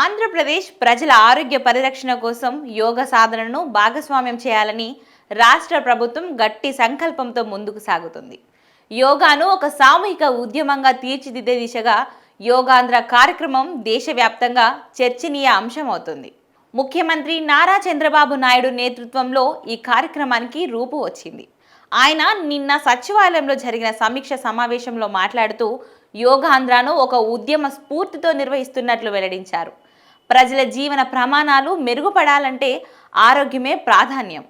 ఆంధ్రప్రదేశ్ ప్రజల ఆరోగ్య పరిరక్షణ కోసం యోగ సాధనను భాగస్వామ్యం చేయాలని రాష్ట్ర ప్రభుత్వం గట్టి సంకల్పంతో ముందుకు సాగుతుంది. యోగాను ఒక సామూహిక ఉద్యమంగా తీర్చిదిద్దే దిశగా యోగాంధ్ర కార్యక్రమం దేశవ్యాప్తంగా చర్చనీయ అంశం అవుతుంది. ముఖ్యమంత్రి నారా చంద్రబాబు నాయుడు నేతృత్వంలో ఈ కార్యక్రమానికి రూపు వచ్చింది. ఆయన నిన్న సచివాలయంలో జరిగిన సమీక్ష సమావేశంలో మాట్లాడుతూ యోగాంధ్రాను ఒక ఉద్యమ స్ఫూర్తితో నిర్వహిస్తున్నట్లు వెల్లడించారు. ప్రజల జీవన ప్రమాణాలు మెరుగుపడాలంటే ఆరోగ్యమే ప్రాధాన్యం.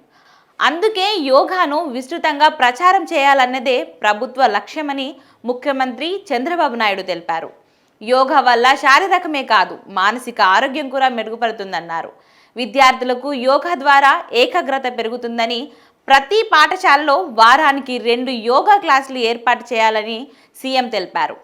అందుకే యోగాను విస్తృతంగా ప్రచారం చేయాలన్నదే ప్రభుత్వ లక్ష్యమని ముఖ్యమంత్రి చంద్రబాబు నాయుడు తెలిపారు. యోగా వల్ల శారీరకమే కాదు మానసిక ఆరోగ్యం కూడా మెరుగుపడుతుందన్నారు. విద్యార్థులకు యోగా ద్వారా ఏకాగ్రత పెరుగుతుందని ప్రతి పాఠశాలలో వారానికి రెండు యోగా క్లాసులు ఏర్పాటు చేయాలని సీఎం తెలిపారు.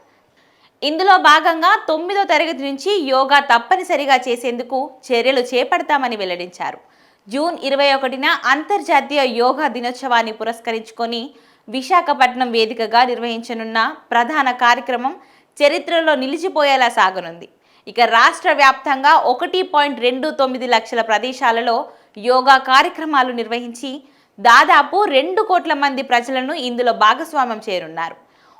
ఇందులో భాగంగా తొమ్మిదో తరగతి నుంచి యోగా తప్పనిసరిగా చేసేందుకు చర్యలు చేపడతామని వెల్లడించారు. జూన్ ఇరవై ఒకటిన అంతర్జాతీయ యోగా దినోత్సవాన్ని పురస్కరించుకొని విశాఖపట్నం వేదికగా నిర్వహించనున్న ప్రధాన కార్యక్రమం చరిత్రలో నిలిచిపోయేలా సాగనుంది. ఇక రాష్ట్ర వ్యాప్తంగా ఒకటి పాయింట్ రెండు తొమ్మిది లక్షల ప్రదేశాలలో యోగా కార్యక్రమాలు నిర్వహించి దాదాపు రెండు కోట్ల మంది ప్రజలను ఇందులో భాగస్వామ్యం చేరున్నారు.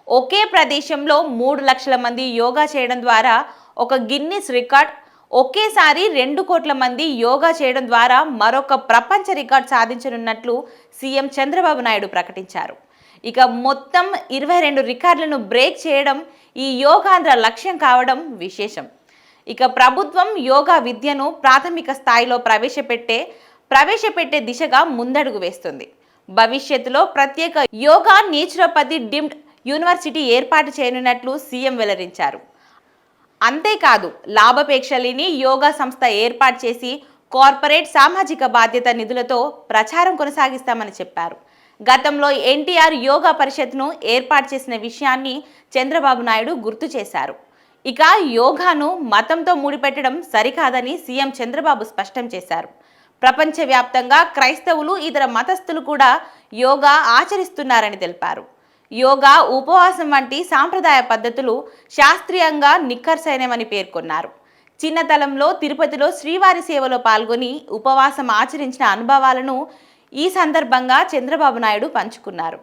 ఒకే ప్రదేశంలో మూడు లక్షల మంది యోగా చేయడం ద్వారా ఒక గిన్నిస్ రికార్డ్ ఒకేసారి రెండు కోట్ల మంది యోగా చేయడం ద్వారా మరొక ప్రపంచ రికార్డ్ సాధించనున్నట్లు సీఎం చంద్రబాబు నాయుడు ప్రకటించారు. ఇక మొత్తం ఇరవై రెండు రికార్డులను బ్రేక్ చేయడం ఈ యోగాంధ్ర లక్ష్యం కావడం విశేషం. ఇక ప్రభుత్వం యోగా విద్యను ప్రాథమిక స్థాయిలో ప్రవేశపెట్టే ప్రవేశపెట్టే దిశగా ముందడుగు వేస్తుంది. భవిష్యత్తులో ప్రత్యేక యోగా నేచురోపతి డిమ్డ్ యూనివర్సిటీ ఏర్పాటు చేయనున్నట్లు సీఎం వెల్లడించారు. అంతేకాదు లాభాపేక్ష లేని యోగా సంస్థ ఏర్పాటు చేసి కార్పొరేట్ సామాజిక బాధ్యత నిధులతో ప్రచారం కొనసాగిస్తామని చెప్పారు. గతంలో ఎన్టీఆర్ యోగా పరిషత్ను ఏర్పాటు చేసిన విషయాన్ని చంద్రబాబు నాయుడు గుర్తు చేశారు. ఇక యోగాను మతంతో ముడిపెట్టడం సరికాదని సీఎం చంద్రబాబు స్పష్టం చేశారు. ప్రపంచవ్యాప్తంగా క్రైస్తవులు ఇతర మతస్థులు కూడా యోగా ఆచరిస్తున్నారని తెలిపారు. యోగా ఉపవాసం వంటి సాంప్రదాయ పద్ధతులు శాస్త్రీయంగా నిక్కర్సైనవని పేర్కొన్నారు. చిన్నతలంలో తిరుపతిలో శ్రీవారి సేవలో పాల్గొని ఉపవాసం ఆచరించిన అనుభవాలను ఈ సందర్భంగా చంద్రబాబు నాయుడు పంచుకున్నారు.